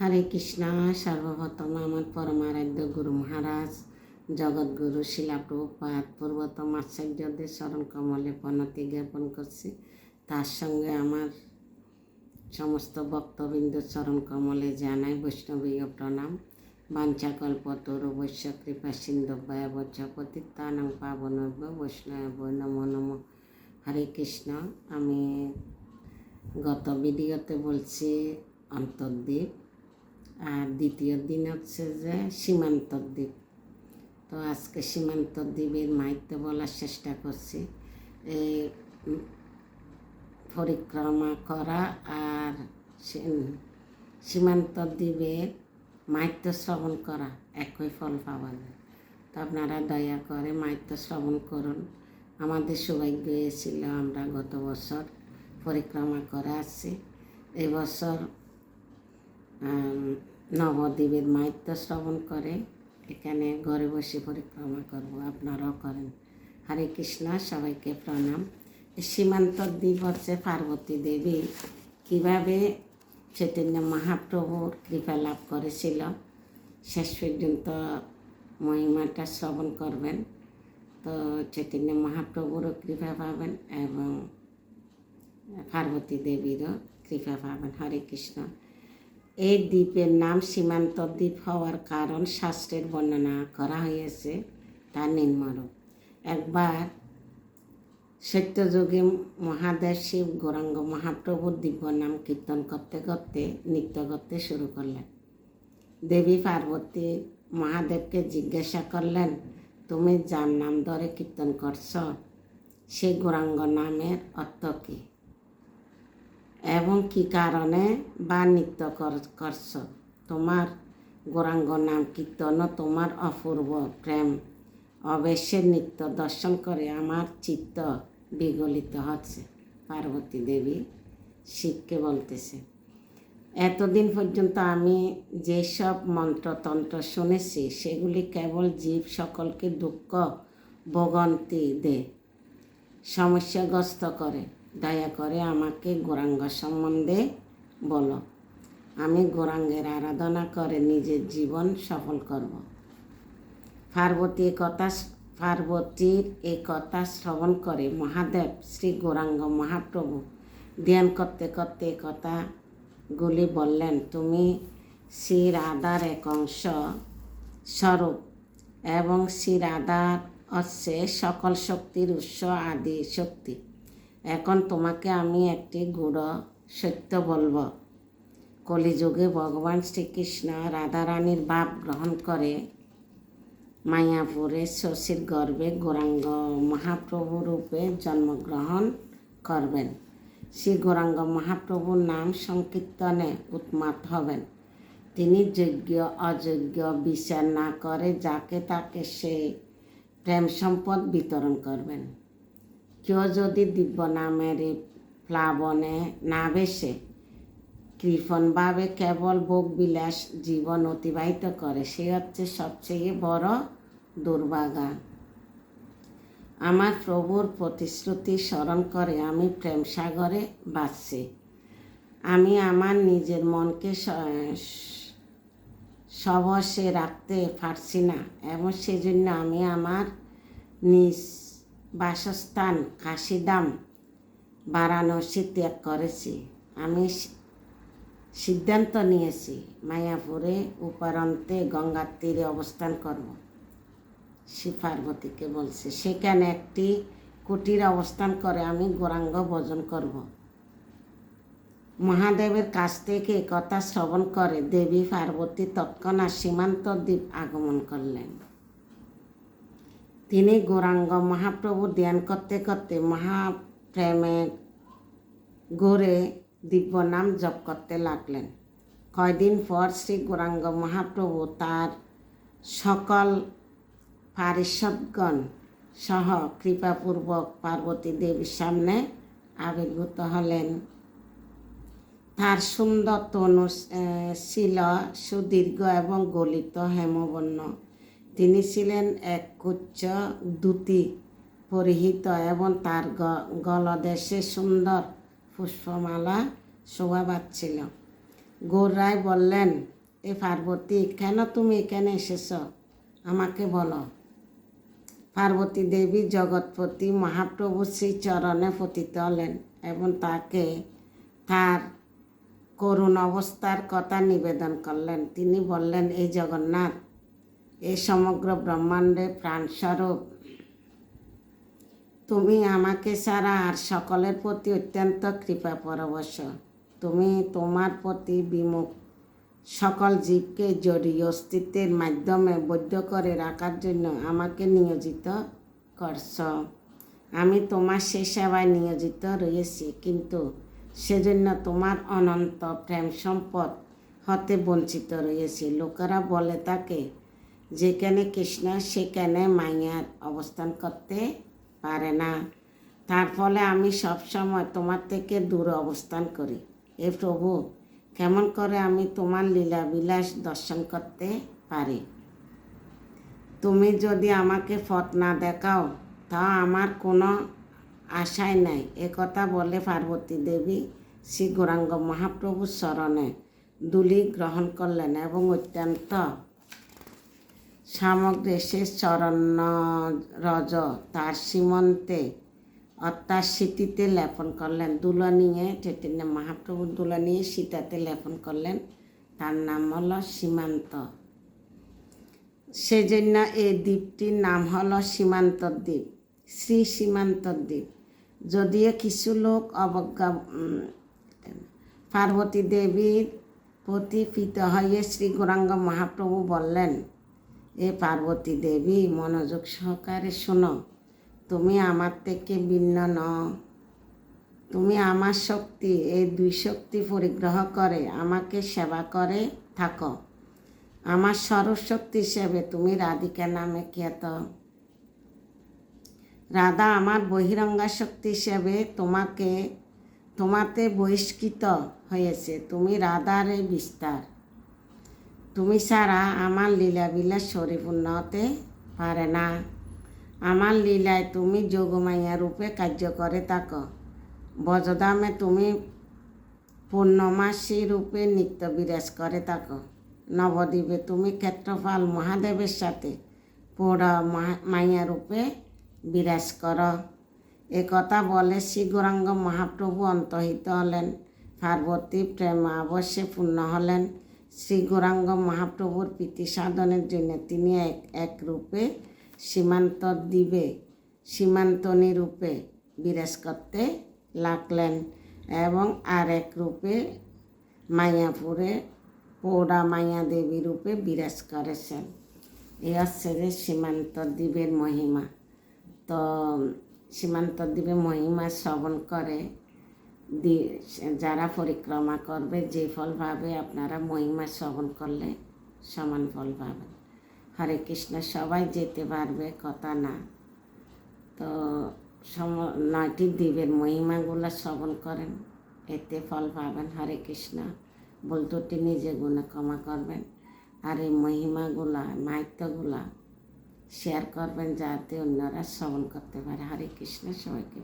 হরে কৃষ্ণ, সর্বপ্রথম আমার পরমারাধ্য গুরু মহারাজ জগৎগুরু শিলা প্রভুপাত পূর্বতম আচার্যদের স্মরণ কমলে প্রণতি জ্ঞাপন করছি। তার সঙ্গে আমার সমস্ত ভক্তবৃন্দ চরণ কমলে জানাই বৈষ্ণবীয় প্রণাম। বাঞ্ছাকল্পতর বৈশ্য কৃপা সিন্ধু বয়বচ্ছ পতিতানং পাবনব্য বৈষ্ণব নমো নম। হরে কৃষ্ণ, আমি গত ভিডিওতে বলছি অন্তর্দ্বীপ আর দ্বিতীয় দিন হচ্ছে যে সীমান্তর দ্বীপ। তো আজকে সীমান্তর দ্বীপের মাহিত্য বলার চেষ্টা করছি এই পরিক্রমা করা আর সীমান্ত দ্বীপের মাহিত্য শ্রবণ করা, একই ফল পাওয়া যায়। তো আপনারা দয়া করে মাহিত্য শ্রবণ করুন। আমাদের সৌভাগ্য ছিল আমরা গত বছর পরিক্রমা করে আসছি। এবছর নবদ্বীপের মাহিত্য শ্রবণ করে, এখানে ঘরে বসে পরিক্রমা করব। আপনারাও করেন। হরে কৃষ্ণ, সবাইকে প্রণাম। সীমান্ত দ্বীপ হচ্ছে পার্বতী দেবী। কীভাবে চৈতন্য মহাপ্রভুর কৃপা লাভ করেছিল, শেষ পর্যন্ত মহিমাটা শ্রবণ করবেন। তো চৈতন্য মহাপ্রভুরও কৃপা পাবেন এবং পার্বতী দেবীরও কৃপা পাবেন। হরে কৃষ্ণ। এই দ্বীপের নাম সীমান্ত দ্বীপ হওয়ার কারণ শাস্ত্রের বর্ণনা করা হয়েছে, তা নিম্নরূপ। একবার সত্যযুগে মহাদেব শিব গৌরাঙ্গ মহাপ্রভুর দিব্য নাম কীর্তন করতে করতে নৃত্য করতে শুরু করলেন। দেবী পার্বতী মহাদেবকে জিজ্ঞাসা করলেন, তুমি যার নাম ধরে কীর্তন করছ সেই গৌরাঙ্গ নামের অর্থ কী? এবং কি কারণে বা নৃত্য কর- করছ? তোমার গৌরাঙ্গ নাম কীর্তন, তোমার অপূর্ব প্রেম। অবশ্যই নৃত্য দর্শন করে আমার চিত্ত বিগলিত হচ্ছে। পার্বতী দেবী শিবকে বলতেছে, এতদিন পর্যন্ত আমি যেসব মন্ত্রতন্ত্র শুনেছি, সেগুলি কেবল জীব সকলকে দুঃখ, ভোগান্তি দেয় সমস্যাগ্রস্ত করে। দয়া করে আমাকে গৌরাঙ্গ সম্বন্ধে বলো। আমি গৌরাঙ্গের আরাধনা করে নিজের জীবন সফল করব। পার্বতী কথা পার্বতীর এই কথা শ্রবণ করে মহাদেব শ্রী গৌরাঙ্গ মহাপ্রভু ধ্যান করতে করতে কথাগুলি বললেন, তুমি শ্রী রাধার এক অংশ স্বরূপ এবং শ্রী রাধার হচ্ছে সকল শক্তির উৎস আদি শক্তি। এখন তোমাকে আমি একটি গুড় সত্য বলব। কলিযুগে ভগবান শ্রীকৃষ্ণ রাধারানীর ভাব গ্রহণ করে মায়াপুরে শশীর গর্ভে গৌরাঙ্গ মহাপ্রভু রূপে জন্মগ্রহণ করবেন। শ্রী গৌরাঙ্গ মহাপ্রভুর নাম সংকীর্তনে উন্মাদ হবেন। তিনি যোগ্য অযোগ্য বিচার না করে যাকে তাকে সে প্রেম সম্পদ বিতরণ করবেন। কেউ যদি দিব্য নামের প্লাবনে না বেসে, কৃপণভাবে কেবল ভোগ বিলাস জীবন অতিবাহিত করে, সে হচ্ছে সবচেয়ে বড় দুর্ভাগা। আমার প্রভুর প্রতিশ্রুতি স্মরণ করে আমি প্রেম সাগরে বাঁচছি আমি আমার নিজের মনকে সবসে রাখতে পারছি না, এবং সেজন্য আমি আমার নিজ বাসস্থান কাশিদাম বারাণসী ত্যাগ করেছি। আমি সিদ্ধান্ত নিয়েছি, মায়াপুরে উপরন্তে গঙ্গার তীরে অবস্থান করব। শ্রী পার্বতীকে বলছে, সেখানে একটি কুটির অবস্থান করে আমি গৌরাঙ্গ ভোজন করব। মহাদেবের কাছ থেকে কথা শ্রবণ করে দেবী পার্বতী তৎক্ষণাৎ সীমান্ত দ্বীপ আগমন করলেন। তিনি গৌরাঙ্গ মহাপ্রভু ধ্যান করতে করতে মহাপ্রেমে গড়ে দিব্য নাম জপ করতে লাগলেন। কয়দিন পর শ্রী গৌরাঙ্গ মহাপ্রভু তার সকল পারিষদগণ সহ কৃপাপূর্বক পার্বতী দেবীর সামনে আবির্ভূত হলেন। তার সুন্দর তনু ছিল সুদীর্ঘ এবং গলিত হেমবর্ণ তিনি ছিলেন এক কুচ্চ দ্যুতি পরিহিত এবং তার গলদেশে সুন্দর পুষ্পমালা শোভা পাচ্ছিল গৌরায় বললেন, এ পার্বতী, কেন তুমি এখানে এসেছ? আমাকে বলো। পার্বতী দেবী জগৎপতি মহাপ্রভু শ্রী চরণে পতিত হলেন এবং তাকে তার করুণ অবস্থার কথা নিবেদন করলেন। তিনি বললেন, এই জগন্নাথ এই সমগ্র ব্রহ্মাণ্ডে প্রাণস্বরূপ। তুমি আমাকে ছাড়া আর সকলের প্রতি অত্যন্ত কৃপা পরবশ তুমি তোমার প্রতি বিমুখ। সকল জীবকে জড়িয়ে অস্তিত্বের মাধ্যমে বৈধ করে রাখার জন্য আমাকে নিয়োজিত করছ। আমি তোমার সে সেবায় নিয়োজিত রয়েছি, কিন্তু সেজন্য তোমার অনন্ত প্রেম সম্পদ হতে বঞ্চিত রয়েছি। লোকেরা বলে তাকে যেখানে কৃষ্ণ, সেখানে মাইয়ার অবস্থান করতে পারে না। তার ফলে আমি সবসময় তোমার থেকে দূরে অবস্থান করি। এ প্রভু, কেমন করে আমি তোমার লীলা বিলাস দর্শন করতে পারি? তুমি যদি আমাকে পথ না দেখাও, তা আমার কোনো আশাই নাই। একথা বলে পার্বতী দেবী শ্রী গৌরাঙ্গ মহাপ্রভুর স্মরণে দুলি গ্রহণ করলেন এবং অত্যন্ত সামগ্রী সে চরণ রজ তার সীমন্তে অর্থাৎ স্মৃতিতে লেপন করলেন। দুলা নিয়ে চৈতন্য মহাপ্রভুর দুলা নিয়ে সীতাতে লেপন করলেন। তার নাম হল সীমান্ত। সেজন্য এই দ্বীপটির নাম হল সীমান্ত দ্বীপ, শ্রী সীমান্ত দ্বীপ। যদিও কিছু লোক অবজ্ঞা পার্বতী দেবীর প্রীত হয়ে শ্রী গৌরাঙ্গ মহাপ্রভু বললেন এ পার্বতী দেবী, মনোযোগ সহকারে শোনো। তুমি আমার থেকে ভিন্ন ন তুমি আমার শক্তি, এই দুই শক্তি পরিগ্রহ করে আমাকে সেবা করে থাকো। আমার সরস্বতী হিসেবে তুমি রাধিকা নামে খ্যাত। রাধা আমার বহিরঙ্গা শক্তি হিসেবে তোমাকে, তোমাতে বহিষ্কৃত হয়েছে। তুমি রাধার বিস্তার। তুমি ছাড়া আমার লীলা বিলাস পরিপূর্ণ হতে পারে না। আমার লীলায় তুমি যোগমাইয়া রূপে কার্য করে থাকো। বজদামে তুমি পূর্ণমাসী রূপে নিত্য বিরাজ করে থাকো। নবদ্বীপে তুমি ক্ষেত্রপাল মহাদেবের সাথে পৌড়া মাইয়া রূপে বিরাজ কর। এ কথা বলে শ্রী গৌরাঙ্গ মহাপ্রভু অন্তহিত হলেন। পার্বতী প্রেম অবশ্যই পূর্ণ হলেন। শ্রী গৌরাঙ্গ মহাপ্রভুর প্রীতি সাধনের জন্য তিনি এক এক রূপে সীমান্ত দ্বীপে সীমান্তনী রূপে বিরাজ করতে লাগলেন এবং আর এক রূপে মায়াপুরে পৌড়া মায়া দেবী রূপে বিরাজ করেছেন। এই হচ্ছে যে সীমান্ত দ্বীপের মহিমা। তো সীমান্ত দ্বীপে মহিমা শ্রবণ করে যারা পরিক্রমা করবে, যে ফল পাবে, আপনারা মহিমা শ্রবণ করলে সমান ফল পাবেন। হরে কৃষ্ণ, সবাই যেতে পারবে, কথা না। তো সম, নয়টি দ্বীপের মহিমাগুলো শ্রবণ করেন, এতে ফল পাবেন। হরে কৃষ্ণ বলতুটি নিজে গুণে ক্ষমা করবেন। আর এই মহিমাগুলা মাহিত্যগুলা শেয়ার করবেন, যাতে অন্যরা শ্রবণ করতে পারে। হরে কৃষ্ণ, সবাইকে